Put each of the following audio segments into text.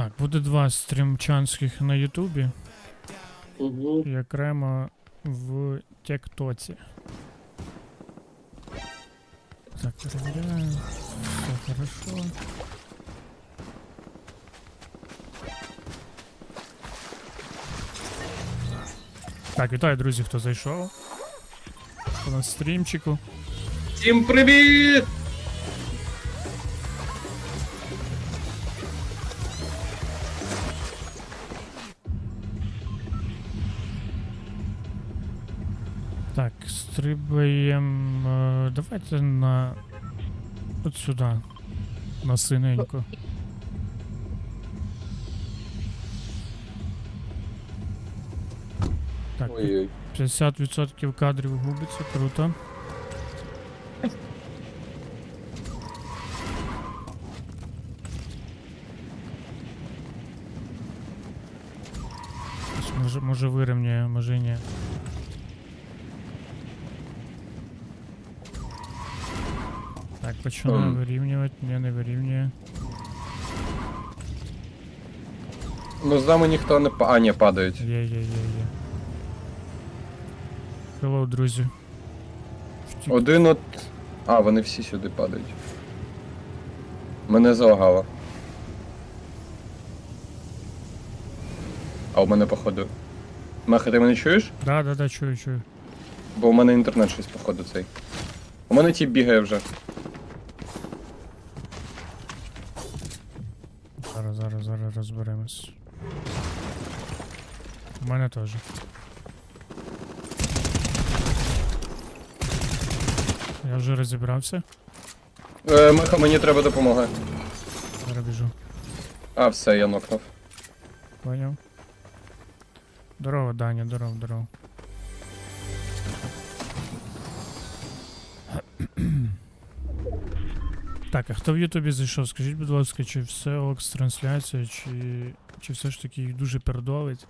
Так, буде два стрімчанських на Ютубі Угу. і окремо в Тіктоці. Так, перевіряю. Все хорошо. Так, вітаю, друзі, хто зайшов. У нас стрімчику. Всім привіт! Стрибаємо. е, Давайте на. От сюди. На синеньку. Так, Ой-ой. 50% кадрів губиться, круто. Може, може вирівняє, може ні. Починаю Ем. вирівнювати, ні, не вирівнює. Ну з нами ніхто не па. А, ні, падають. Є, є, є, є. Hello, друзі. Втік. Один от. А, вони всі сюди падають. Мене залагало. А у мене походу. Маха, ти мене чуєш? Да, да, да, чую, чую. Бо у мене інтернет щось походу цей. У мене тіп бігає вже. Зараз, зараз, зараз розберемось. У мене теж. Я вже розібрався. Е, Маха, мені треба допомога. Зараз біжу. А, все, я нокнув. Поняв. Здорово, Даня, здорово, здорово. Так, а хто в Ютубі зайшов? Скажіть, будь ласка, чи все Окс трансляція, чи, чи все ж таки їх дуже пердолить?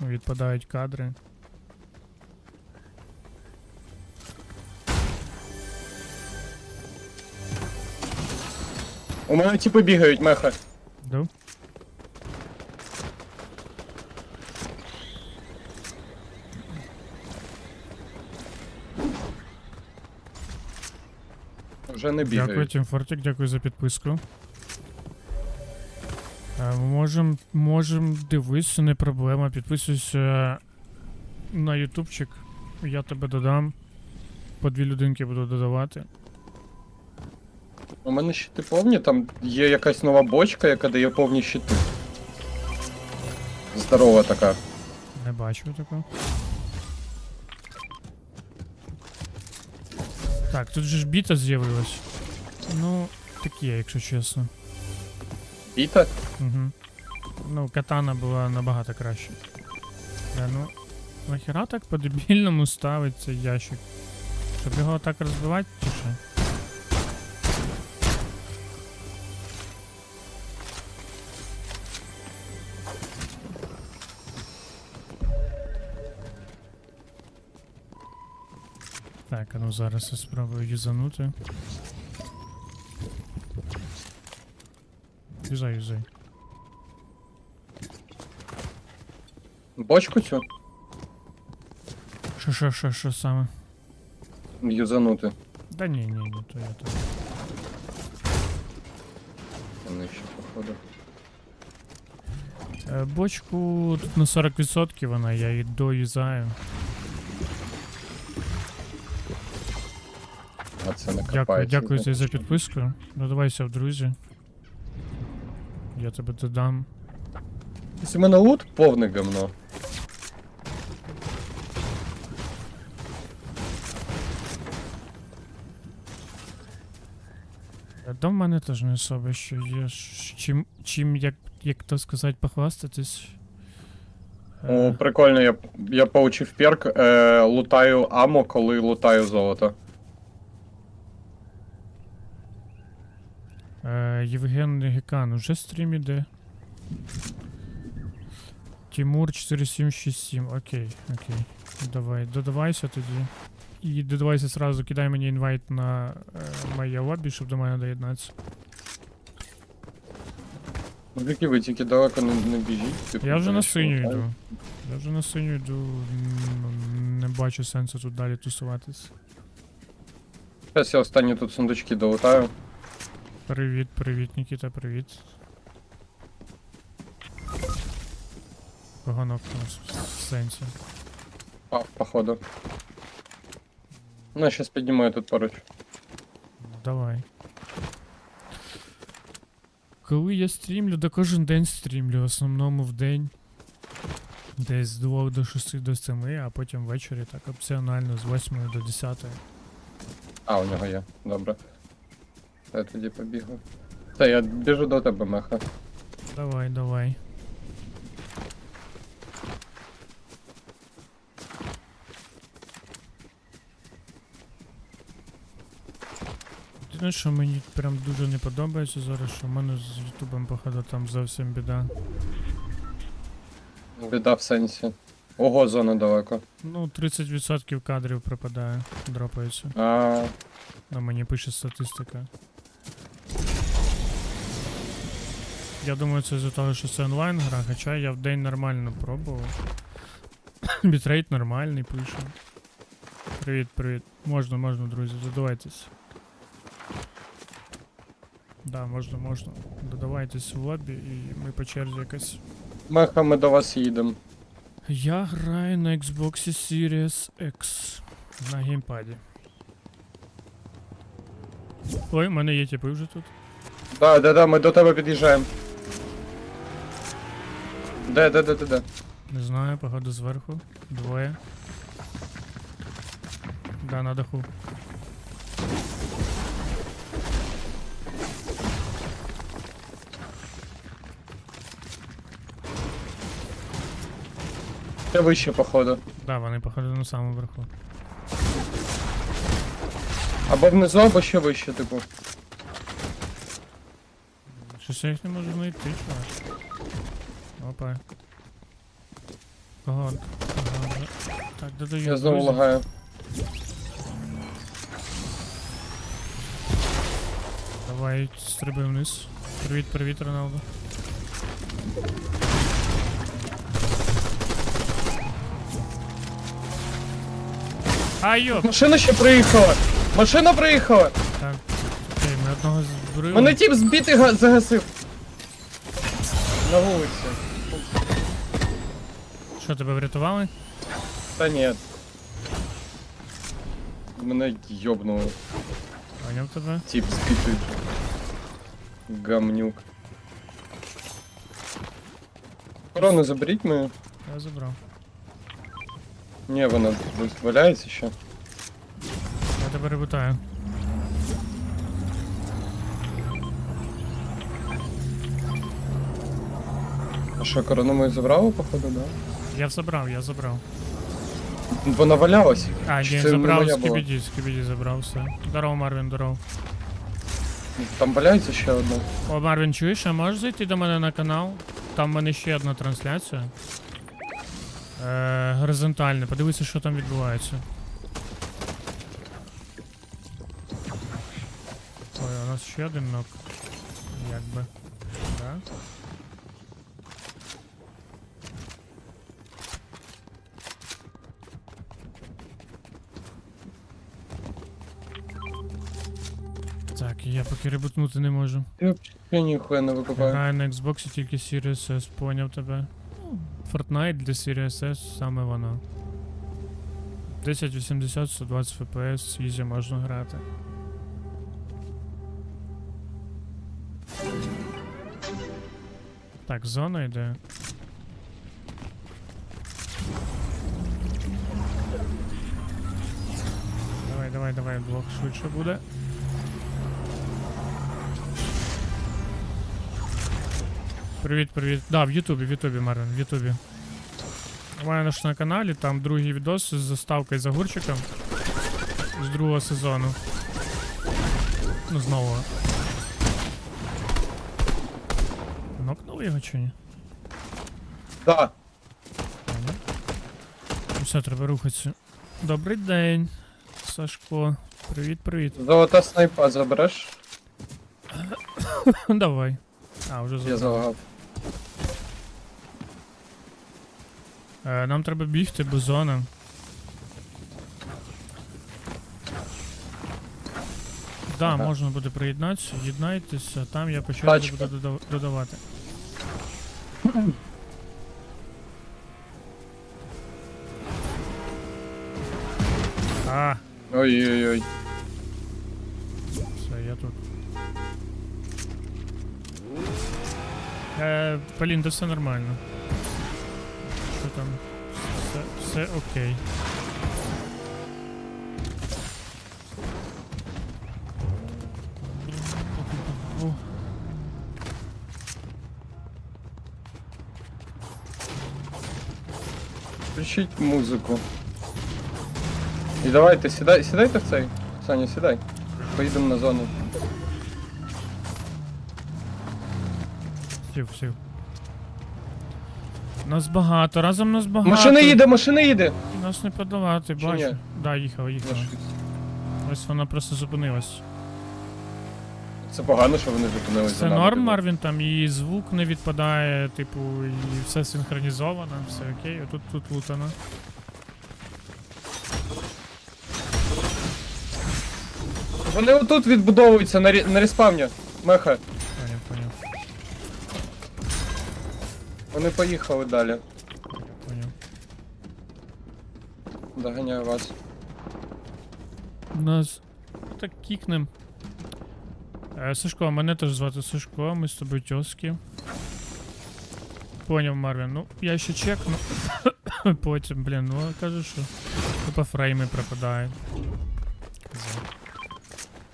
Відпадають кадри. У мене типи бігають, меха. Да? Вже не Дякую, бігають. Тім Фортик, дякую за підписку. Е, Можем, можем дивитися, не проблема. Підписуйся на ютубчик. Я тебе додам. По дві людинки буду додавати. У мене щити повні, там є якась нова бочка, яка дає повні щити. Здорова така. Не бачу такого. Так, тут же ж біта з'явилась. Ну, такі, якщо чесно. Біта? Угу. Ну, катана була набагато краще. Да, ну, нахіра так по-дебільному ставить ящик? Щоб його так розбивати, чи що? Ну зараз я спробую юзанути. Юзай, юзай. Бочку цю? Що, що, що, що саме? Юзанути. Да ні, ні, ні, то я то. Вони ще походу. Е, бочку тут на 40% вона, я її доюзаю. А це не Дякую, копається. дякую за підписку. Додавайся в друзі. Я тебе додам. Ось У мене лут повне говно. Е, До мене теж не особо що є. Чим, чим як, як то сказати, похвастатись. Е, О, прикольно, я, я получив перк, е, лутаю амо, коли лутаю золото. Е, Євген Гекан уже стрім іде. Тимур 4767, окей, окей. Давай, додавайся тоді. І додавайся сразу, кидай мені інвайт на е, моє лобі, щоб до мене доєднатися. Мужики, ви тільки далеко не, не біжіть. типу, Я вже на синю йду. Я вже на синю йду. м, Не бачу сенсу тут далі тусуватись. Зараз я останні тут сундучки долутаю. Привіт, привіт, Нікіта, привіт. Поганок у нас в сенсі. А, походу. Ну, я щас піднімаю тут поруч. Давай. Коли я стрімлю, да кожен день стрімлю, в основному в день. Десь з 2 до 6 до 7, а потім ввечері так опціонально з 8 до 10. А, у нього є. Добре. Я тоді побігаю. Та я біжу до тебе, меха. Давай, давай. Єдине, що мені прям дуже не подобається зараз, що в мене з Ютубом, походу, там зовсім біда. Біда в сенсі. Ого, зона далеко. Ну, 30% кадрів припадає, дропається. А, На мені пише статистика. Я думаю, це з-за того, що це онлайн гра, хоча я в день нормально пробував. Бітрейт нормальний пише. Привіт, привіт. Можна, можна, друзі, додавайтесь. Да, можна, можна. Додавайтесь в лобі і ми по черзі якось. меха, ми до вас їдемо. Я граю на Xbox Series X на геймпаді. Ой, в мене є типи вже тут. Да, да, да, ми до тебе під'їжджаємо. Де, де, де, де, де? Не знаю, походу зверху. Двоє. Да, на даху. Ще вище, походу. Да, вони походу на самому верху. Або внизу, або ще вище, типу. Щось я їх не можу знайти, чувак. Опа. Кого? вже? Так, додаю. Я знову друзів. лагаю. Давай, стриби вниз. Привіт, привіт, Роналдо. А йоп! Машина ще приїхала! Машина приїхала! Так, окей, ми одного збрили. Мене тіп збитий га- загасив. На вулиці. Що, тебе врятували? Та ні. Мене йобнуло. Поняв тебе. Тіп збитий. Гамнюк. Корону заберіть мою. Я забрав. Ні, вона десь валяється ще. Я тебе ребутаю. А що, корону мою забрали, походу, да? Я забрав, я забрав. Вона валялась. А, Чи ні, це забрав моя була? Кібіді, з забрав все. Здорово, Марвін, здорово. Там валяється ще одна. О, Марвін, чуєш, а можеш зайти до мене на канал? Там в мене ще одна трансляція. Е, горизонтальна, подивися, що там відбувається. Ой, у нас ще один нок. Якби. Да? Так, я поки ребутнути не можу. Я взагалі ніхуя не викупаю. Граю на Xbox тільки Series S, поняв тебе. Fortnite для Series S саме воно. 1080 120 FPS, easy можна грати. Так, зона йде. Давай, давай, давай, блок швидше буде. Привіт, привіт. Да, в Ютубі, в Ютубі, Марвін, в Ютубі. У мене ж на каналі, там другий відос з заставкою з огурчиком. З другого сезону. Ну, знову. Нокнули його чи ні? Да. А, ні? Ну все, треба рухатися. Добрий день, Сашко. Привіт, привіт. Золота снайпа забереш? Давай. А, вже залагав. Е, нам треба бігти, бо зона. Да, Ага. можна буде приєднатися, єднайтеся, там я по черзі Тачка. буду дода- додавати. А, Ой-ой-ой. все, я тут. Е, Полін, да все нормально. Що там? Все, все окей. О, Включіть музику. І давайте, сідай, сідайте в цей. Саня, сідай. Поїдемо на зону. Сів, сів. Нас багато, разом нас багато. Машина їде, машина їде! Нас не подолати, Чи бачу. ні? Да, їхала, їхала. Ось вона просто зупинилась. Це погано, що вони зупинилися. Це норм, Марвін, там і звук не відпадає, типу, і все синхронізовано, все окей, а тут тут лутано. Вони отут відбудовуються на, рі- на респавні. Меха. Вони поїхали далі. поняв. Доганяю вас. Нас. Так кікнем. Е, Сашко, мене теж звати Сашко, ми з тобою тьоски. Поняв, Марвін. Ну, я ще чекну. Потім, блін, ну кажу, що тупо фрейми пропадають.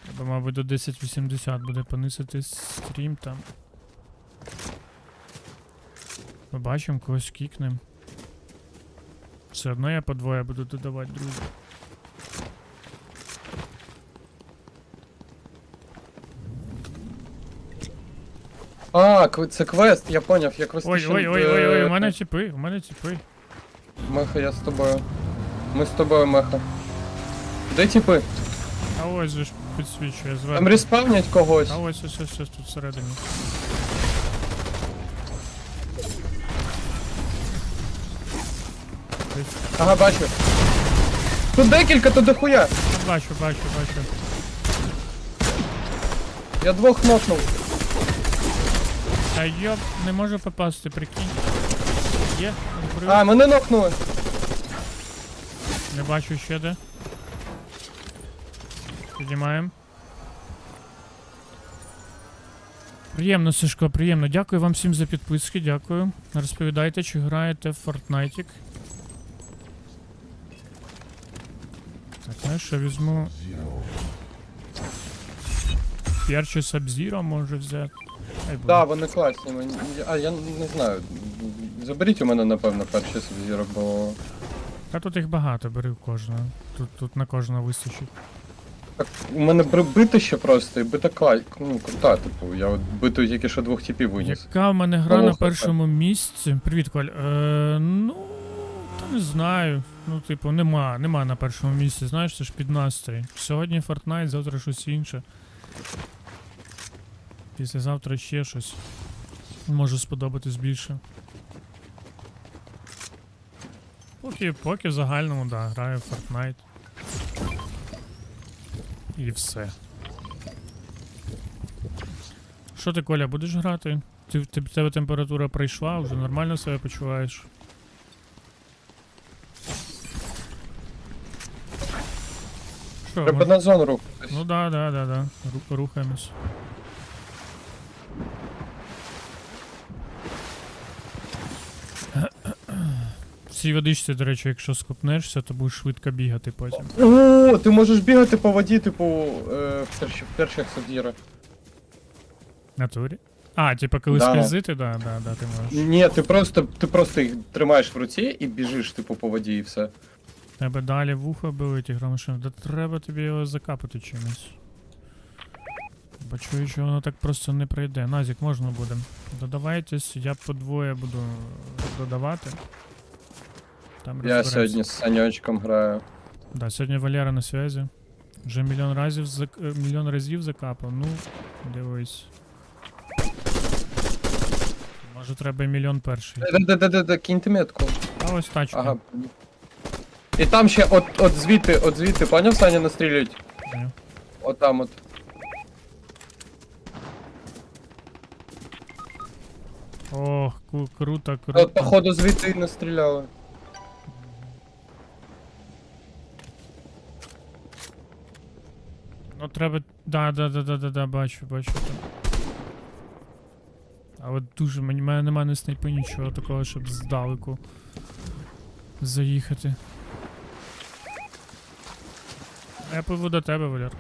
Треба, мабуть, до 1080 буде понисити стрім там. Побачимо, когось кікнем. Все одно я по двоє буду додавати друзів. А, кв- це квест, я поняв, я квест. Ой, ой, ой, ой, ой, у мене тіпи, у мене тіпи. Меха, я з тобою. Ми з тобою, Меха. Де типи? А ось же ж підсвічує Там зверху. респавнять когось. А ось ось ось ось тут всередині. Ага, бачу. Тут декілька, тут дохуя. Бачу, бачу, бачу. Я двох нокнув. А я не можу попасти, прикинь. Є. А, мене нокнули. Не бачу ще де. Піднімаємо. Приємно, Сашко, приємно. Дякую вам всім за підписки, дякую. Розповідайте, чи граєте в Fortnite. Знаєш, я візьму. Перчі Sub-Zero може взяти. Да, вони класні. мені- А я не знаю. Заберіть у мене, напевно, перші субзіро, бо. Та тут їх багато, бери в кожного. Тут, тут на кожного вистачить. Так, у мене бри- битище просто, і бита кла... ну, крута, типу. Я от биту тільки що двох типів виніс. Яка в мене гра на Полоха, першому місці? Привіт, Коль. Е, ну, та не знаю. Ну, типу, нема, нема на першому місці, знаєш, це ж під настрій. Сьогодні Fortnite, завтра щось інше. Післязавтра ще щось. Може сподобатись більше. Поки, поки в загальному, да, граю в Fortnite. І все. Що ти, Коля, будеш грати? Ти, ти, тебе температура пройшла, вже нормально себе почуваєш? Що, Треба може- на зону рухатись. Ну да, да, да, да. Ру- рухаємось. В цій водичці, до речі, якщо скупнешся, то будеш швидко бігати потім. О, ти можеш бігати по воді, типу, е, в, перші, в перших субзіро. Натурі? А, типа коли Да. скользити, да, да, да, ти можеш. Ні, ти просто, ти просто їх тримаєш в руці і біжиш, типу, по воді і все. Тебе далі вухо болить, громашин. Да треба тобі його закапати чимось. Бо чую, що воно так просто не пройде. Назік, можна буде. Додавайтесь, я по двоє буду додавати. Там Я сьогодні з Саньочком граю. Да, сьогодні Валера на зв'язі. Вже мільйон разів зак... е, мільйон разів закапав. Ну, дивись. Може треба мільйон перший. Де-де-де-де, киньте метку. А ось тачка. Ага. І там ще от, от звідти, от звідти, поняв, Саня настрілюють? Ні. От там от. Ох, ку- круто, круто. От, походу, звідти і настріляли. Ну треба. Да, да, да, да, да, да, бачу, бачу там. А от дуже мені мене немає не снайпи нічого такого, щоб здалеку заїхати. Я пливу до тебе, Валер.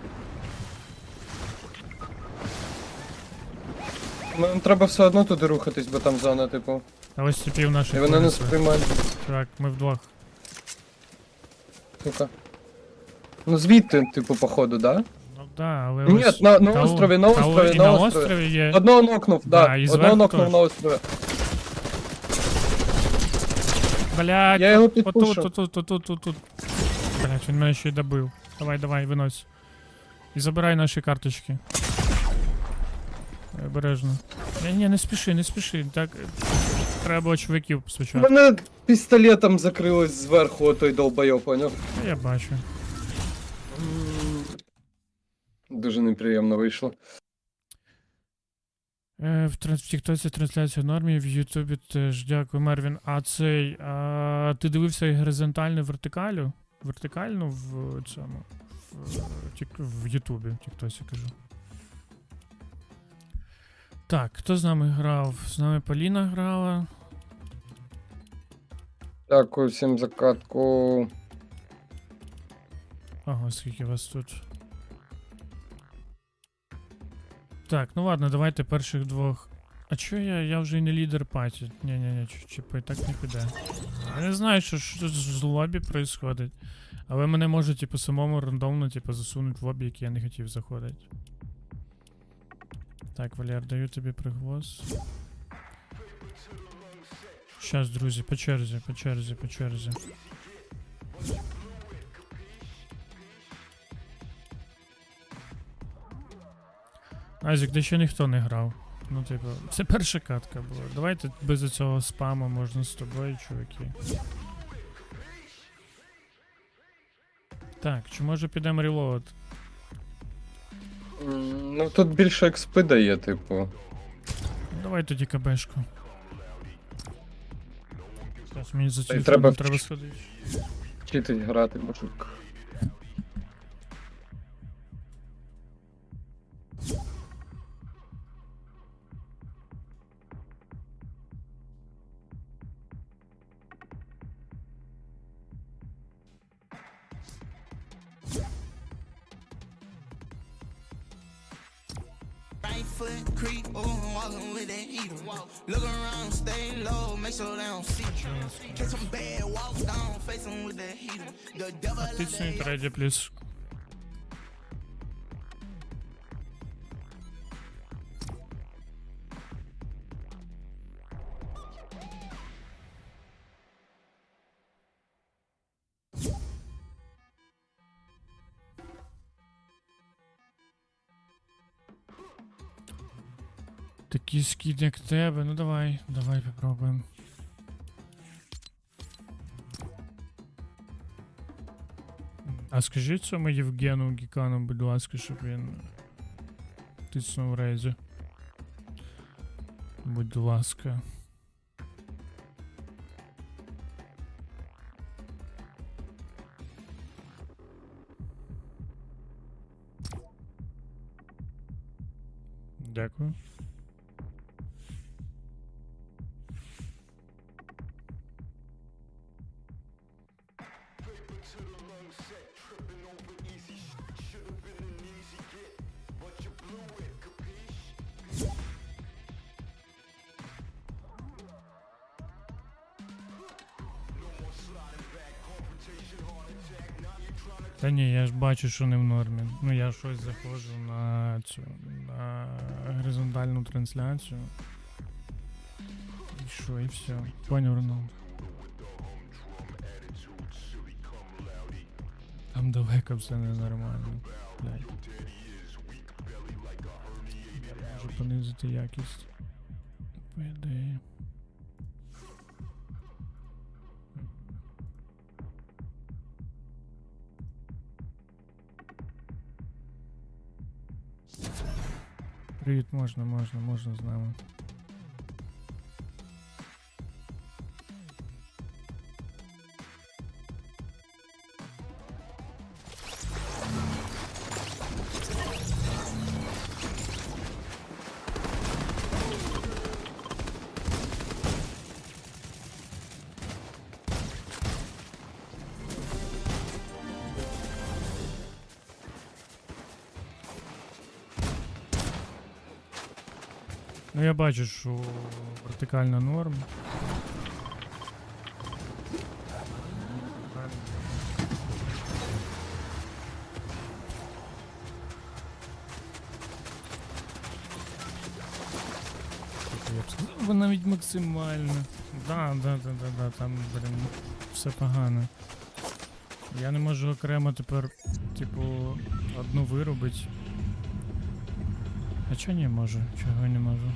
Нам треба все одно туди рухатись, бо там зона, типу. А ось цепів наших. І вони не понесли. сприймають. Чувак, ми вдвох. Сука. Ну звідти, типу, походу, да? Ну да, але Ні, ось на- на та острові, на та острові, і на острові. є. Одного нокнув, да. Да, і Одного нокнув теж. на острові. Блядь, Я його отут, отут, отут, тут, тут. Блядь, він мене ще й добив. Давай, давай, винось. І забирай наші карточки. Обережно. Ні, ні, не спіши, не спіши. Так. Треба чуваків спочатку. Мене пістолетом закрилось зверху отой долбойоб, поняв? Я бачу. Дуже неприємно вийшло. Е, в, транс- в Тіктоці трансляція в нормі, в Ютубі теж. Дякую, Мервін. А цей. А, ти дивився і горизонтальну вертикалю? Вертикальну в цьому. В, Ютубі, Тіктосі кажу. Так, хто з нами грав? З нами Поліна грала. Дякую всім за катку. Ага, скільки вас тут. Так, ну ладно, давайте перших двох. А чо я? Я вже і не лідер паті. Ні-ні-ні, чіпай, так не піде. Я не знаю, що, що з лобі происходить. Але мене може, типу, самому рандомно, типу, засунуть в лобі, який я не хотів заходити. Так, Валер, даю тобі пригвоз. Щас, друзі, по черзі, по черзі, по черзі. Азік, де ще ніхто не грав. Ну, типу, це перша катка була. Давайте без цього спаму можна з тобою, чуваки. Так, чи може підемо релоад? Ну тут більше експи дає, типу. Давай тоді КБшку. Зараз мені за телефоном треба треба, сходити. Вчитись грати, мужик. Тицніть that реді, пліс. Такий скід, як тебе, ну давай, давай попробуємо. А скажіть цьому Євгену Гікану, будь ласка, щоб він тиснув рейзі. Будь ласка. Дякую. Та ні, я ж бачу, що не в нормі. Ну я щось заходжу на цю на горизонтальну трансляцію. І що, і все. Поняв Роналд. Там далеко все ненормально. Блядь. Можу понизити якість. По ідеї. Привіт, можна, можна, можна з нами. Ну я бачу, що вертикальна норм. Я б сказав, вона навіть максимальна. Да, да, да, да, да, там, блін, все погано. Я не можу окремо тепер, типу, одну виробити. А чого не можу? Чого не можу?